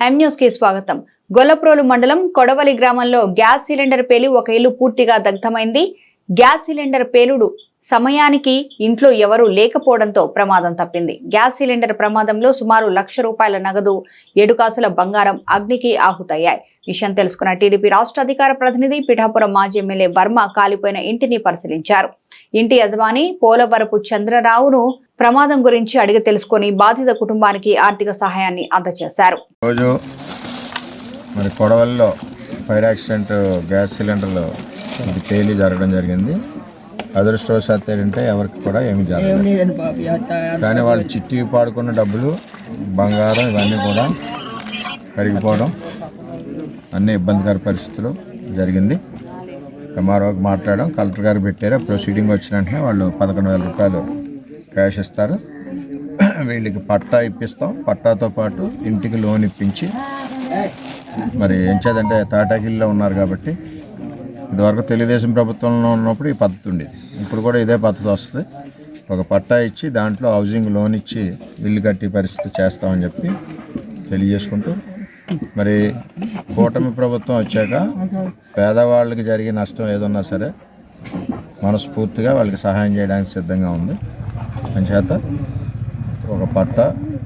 న్యూస్కి స్వాగతం. గొల్లప్రోలు మండలం కొడవలి గ్రామంలో గ్యాస్ సిలిండర్ పేలి ఒక ఇల్లు పూర్తిగా దగ్ధమైంది. గ్యాస్ సిలిండర్ పేలుడు సమయానికి ఇంట్లో ఎవరూ లేకపోవడంతో ప్రమాదం తప్పింది. గ్యాస్ సిలిండర్ ప్రమాదంలో సుమారు లక్ష రూపాయల నగదు ఏడుకాసుల బంగారం అగ్నికి ఆహుతయ్యాయి. విషయం తెలుసుకున్న టీడీపీ రాష్ట్ర అధికార ప్రతినిధి పిఠాపురం మాజీ ఎమ్మెల్యే వర్మ కాలిపోయిన ఇంటిని పరిశీలించారు. ఇంటి యజమాని పోలవరపు చంద్రరావును ప్రమాదం గురించి అడిగి తెలుసుకొని బాధిత కుటుంబానికి ఆర్థిక సహాయాన్ని అందజేశారు రోజు మరి కొడవల్లో ఫైర్ యాక్సిడెంట్ గ్యాస్ సిలిండర్లు ఇది తేలి జరగడం జరిగింది. అదృష్టవశాత్తు ఏంటంటే ఎవరికి కూడా ఏమి జరగలేదు. అంత కానీ వాళ్ళు చిట్టి పాడుకున్న డబ్బులు బంగారం ఇవన్నీ కూడా కరిగిపోవడం అన్ని ఇబ్బందికర పరిస్థితులు జరిగింది. ఎంఆర్ఓకి మాట్లాడడం కలెక్టర్ గారు పెట్టారు. ప్రొసీడింగ్ వచ్చిన వెంటనే వాళ్ళు పదకొండు వేల రూపాయలు క్యాష్ ఇస్తారు. వీళ్ళకి పట్టా ఇప్పిస్తాం. పట్టాతో పాటు ఇంటికి లోన్ ఇప్పించి మరి ఏం చేదంటే తాటాకిల్లో ఉన్నారు కాబట్టి ఇదివరకు తెలుగుదేశం ప్రభుత్వంలో ఉన్నప్పుడు ఈ పద్ధతి ఉండేది. ఇప్పుడు కూడా ఇదే పద్ధతి వస్తుంది. ఒక పట్టా ఇచ్చి దాంట్లో హౌసింగ్ లోన్ ఇచ్చి ఇల్లు కట్టే పరిస్థితి చేస్తామని చెప్పి తెలియజేసుకుంటూ మరి కూటమి ప్రభుత్వం వచ్చాక పేదవాళ్ళకి జరిగే నష్టం ఏదన్నా సరే మనస్ఫూర్తిగా వాళ్ళకి సహాయం చేయడానికి సిద్ధంగా ఉంది. అంచేత ఒక పట్ట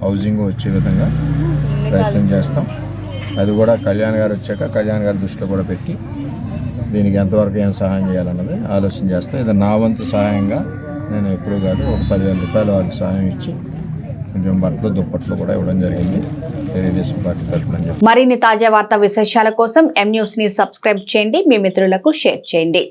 హౌసింగ్ వచ్చే విధంగా ప్రయత్నం చేస్తాం. అది కూడా కళ్యాణ్ గారు వచ్చాక కళ్యాణ్ గారి దృష్టిలో కూడా పెట్టి దీనికి ఎంతవరకు ఏం సహాయం చేయాలన్నది ఆలోచన చేస్తాం. ఇది నా వంతు సహాయంగా నేను ఎప్పుడు కాదు ఒక పదివేల రూపాయలు వాళ్ళకి సహాయం ఇచ్చి కొంచెం బట్టలు దుప్పట్లు కూడా ఇవ్వడం జరిగింది. తెలుగుదేశం పార్టీ తరఫున మరిన్ని తాజా వార్తా విశేషాల కోసం ఎం న్యూస్ని సబ్స్క్రైబ్ చేయండి. మీ మిత్రులకు షేర్ చేయండి.